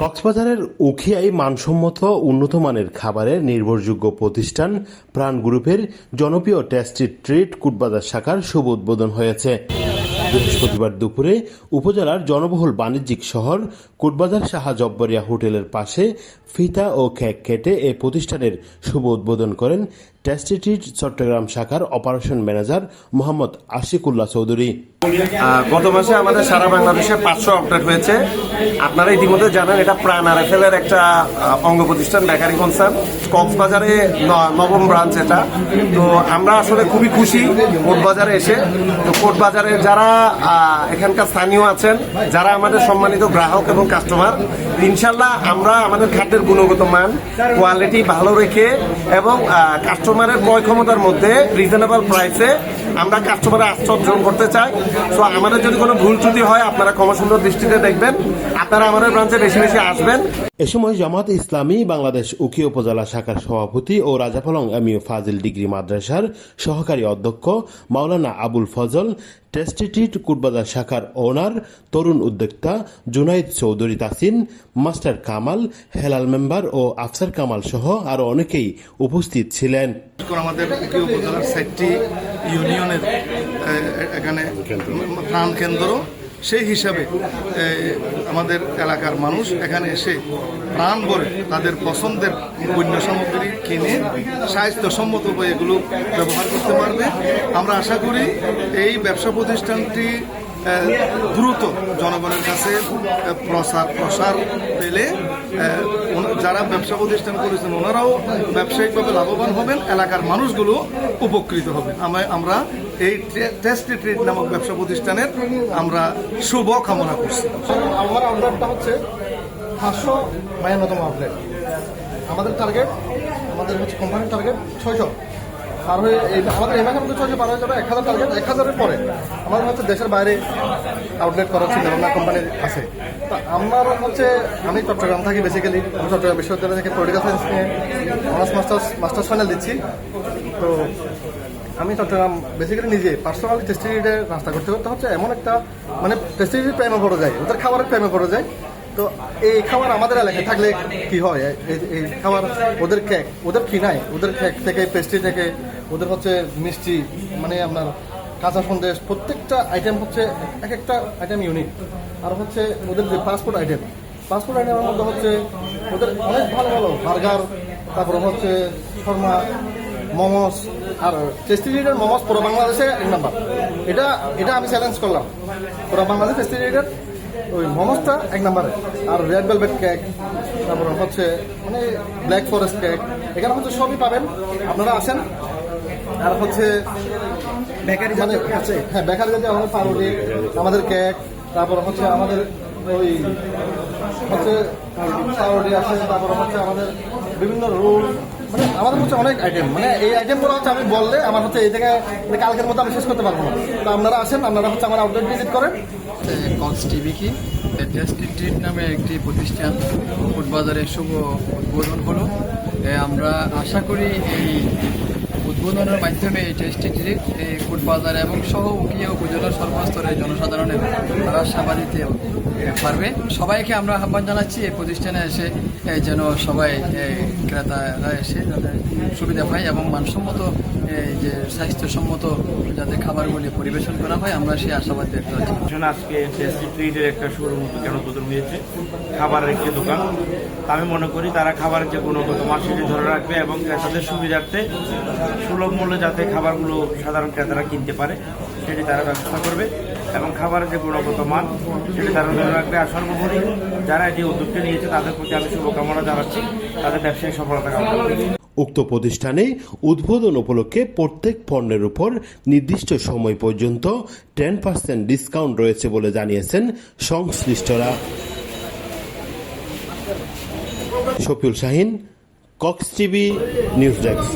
কক্সবাজারের উখিয়ায় মানসম্মত উন্নত মানের খাবারের নির্ভরযোগ্য প্রতিষ্ঠান প্রাণ গ্রুপের জনপ্রিয় টেস্টি ট্রিট কুটবাজার শাখার শুভ উদ্বোধন হয়েছে। বৃহস্পতিবার দুপুরে উপজেলার জনবহুল বাণিজ্যিক শহর কুটবাজার শাহা জব্বরিয়া হোটেলের পাশে ফিতা ও কেক কেটে এই প্রতিষ্ঠানের শুভ উদ্বোধন করেন টেস্টি ট্রিট চট্টগ্রাম শাখার অপারেশন ম্যানেজার মোহাম্মদ আশিকুল্লাহ চৌধুরী। গত মাসে আমাদের সারা বাংলাদেশে পাঁচশো আপডেট হয়েছে। আপনারা ইতিমধ্যে জানেন, এটা প্রাণ আরএফএল এর একটা অঙ্গ প্রতিষ্ঠান, বেকারি কনসার্ন কক্সবাজারে নবম ব্রাঞ্চ এটা। তো আমরা আসলে খুবই খুশি কোটবাজারে এসে। তো কোটবাজারে যারা এখানকার স্থানীয় আছেন, যারা আমাদের সম্মানিত গ্রাহক এবং কাস্টমার ইনশাল্লাহ আমরা আমাদের খাদ্যের গুণগত মান কোয়ালিটি ভালো রেখে এবং কাস্টমারের ক্রয় ক্ষমতার মধ্যে রিজনেবল প্রাইসে আমরা কাস্টমারের আশ্চর্য করতে চাই। সো আমাদের যদি কোনো ভুল ত্রুটি হয়, আপনারা ক্ষমাসুন্দর দৃষ্টিতে দেখবেন। আপনারা আমাদের ব্রাঞ্চে বেশি বেশি আসবেন। এ সময় জামাত ইসলামী, বাংলাদেশ উকি উপজেলা শাখার সভাপতি ও রাজাফলং এমইউ ফাজিল ডিগ্রি মাদ্রাসার সহকারী অধ্যক্ষ মাওলানা আবুল ফজল টেস্টিটিট কুটবাজার শাখার ওনার তরুণ উদ্যোক্তা জুনাইদ চৌধুরী তাসিন মাস্টার কামাল হেলাল মেম্বার ও আফসার কামাল সহ আরও অনেকেই উপস্থিত ছিলেন। আমাদের উপজেলার ইউনিয়নের এখানে প্রাণ কেন্দ্র সেই হিসাবে আমাদের এলাকার মানুষ এখানে এসে প্রাণ ভরে তাদের পছন্দের পণ্য সামগ্রী কিনে স্বাস্থ্যসম্মত উপায়ে এগুলো ব্যবহার করতে পারবে। আমরা আশা করি এই ব্যবসা প্রতিষ্ঠানটি দ্রুত জনগণের কাছে প্রসার প্রসার পেলে যারা ব্যবসা প্রতিষ্ঠান করেছেন, ওনারাও ব্যবসায়িকভাবে লাভবান হবেন, এলাকার মানুষগুলো উপকৃত হবেন আমরা- এই টেস্টি ট্রিট নামক ব্যবসা প্রতিষ্ঠানের আমরা শুভ কামনা করছি আমার আউটলেটটা হচ্ছে পাঁচশো বায়ান্নতম আউটলেট আমাদের টার্গেট আমাদের হচ্ছে কোম্পানির টার্গেট ছয়শো। আর হয়ে আমাদের মাসের মধ্যে ছয়শো পার হয়ে যাবে এক হাজার এক হাজারের পরে। আমাদের হচ্ছে দেশের বাইরে আউটলেট করার চিন্তা ভাবনা কোম্পানির আছে। তো আমার হচ্ছে, আমি চট্টগ্রাম থাকি বেসিক্যালি আমি চট্টগ্রাম বিশ্ববিদ্যালয় থেকে পলিটিক্যাল সায়েন্স নিয়ে অনার্স মাস্টার্স মাস্টার্স ফাইনাল দিচ্ছি। তো আমি চট্টগ্রাম বেসিক্যালি নিজে পার্সোনালি টেস্টিডিতে নাস্তা করতে করতে হচ্ছে এমন একটা মানে টেস্টিডির প্রেমে পড়ে যায়, ওদের খাবারের প্রেমে পড়ে যায়। তো এই খাবার আমাদের এলাকায় থাকলে কি হয়? এই খাবার ওদের কেক ওদের কি নাই? ওদের কেক থেকে পেস্ট্রি থেকে ওদের হচ্ছে মিষ্টি মানে আপনার কাঁচা সন্দেশ, প্রত্যেকটা আইটেম হচ্ছে এক একটা আইটেম ইউনিক আর হচ্ছে ওদের যে পাসপোর্ট আইটেম পাসপোর্ট আইটেমের মধ্যে হচ্ছে ওদের অনেক ভালো ভালো বার্গার তারপর হচ্ছে শর্মা, মোমোস, আর টেস্টিডিটের মোমোস পুরো বাংলাদেশে এক নাম্বার এটা এটা আমি চ্যালেঞ্জ করলাম। পুরো বাংলাদেশ টেস্টিডিটের ওই মোমোসটা এক নাম্বারে আর রেড ভেলভেট কেক তারপর হচ্ছে মানে ব্ল্যাক ফরেস্ট কেক এখানে হচ্ছে সবই পাবেন। আপনারা আসেন আর হচ্ছে বেকারি মানে হচ্ছে হ্যাঁ বেকারি জাতীয় আমাদের পাউরুটি আমাদের কেক তারপর হচ্ছে আমাদের ওই হচ্ছে পাউরুটি আছে তারপর হচ্ছে আমাদের বিভিন্ন রোল মানে আমাদের হচ্ছে অনেক আইটেম মানে এই আইটেমগুলো হচ্ছে আমি বললে আমার হচ্ছে এই থেকে মানে কালকের মধ্যে আমি শেষ করতে পারব না। তো আপনারা আসেন আপনারা হচ্ছে আমার আউটলেট ভিজিট করেন। কক্স টিভি কি? ট্রিট নামে একটি প্রতিষ্ঠান ফুটবাজারে শুভ উদ্বোধন হলো। আমরা আশা করি এই উদ্বোধনের মাধ্যমে এই টেস্টি এই ফুটবাজার এবং সহ উকিয়া উপজেলার সর্বস্তরের জনসাধারণের তারা সেবা দিতে পারবে। সবাইকে আমরা আহ্বান জানাচ্ছি এই প্রতিষ্ঠানে এসে যেন সবাই ক্রেতারা এসে সুবিধা পায় এবং মানসম্মত যে স্বাস্থ্যসম্মত যাতে খাবারগুলি পরিবেশন করা হয়, আমরা সেই আশাবাদ আছি আসলে আজকে একটা শোরুম কেন উদ্বোধন হয়েছে। খাবারের একটি দোকান। আমি মনে করি তারা খাবারের যে গুণগত মান সেটি ধরে রাখবে এবং ক্রেতাদের সুবিধার্থে সুলভ মূল্যে যাতে খাবারগুলো সাধারণ ক্রেতারা কিনতে পারে, সেটি তারা ব্যবস্থা করবে এবং খাবারের যে গুণগত মান সেটি তারা ধরে রাখবে। আর সর্বোপরি যারা এটি উদ্যোগটি নিয়েছে, তাদের প্রতি আমি শুভকামনা জানাচ্ছি। তাদের ব্যবসায়িক সফলতা কামনা করি। উক্ত প্রতিষ্ঠানে উদ্বোধন উপলক্ষে প্রত্যেক পণ্যের উপর নির্দিষ্ট সময় পর্যন্ত টেন পার্সেন্ট ডিসকাউন্ট রয়েছে বলে জানিয়েছেন সংশ্লিষ্টরা। Shafiul Shahin Cox TV news desk.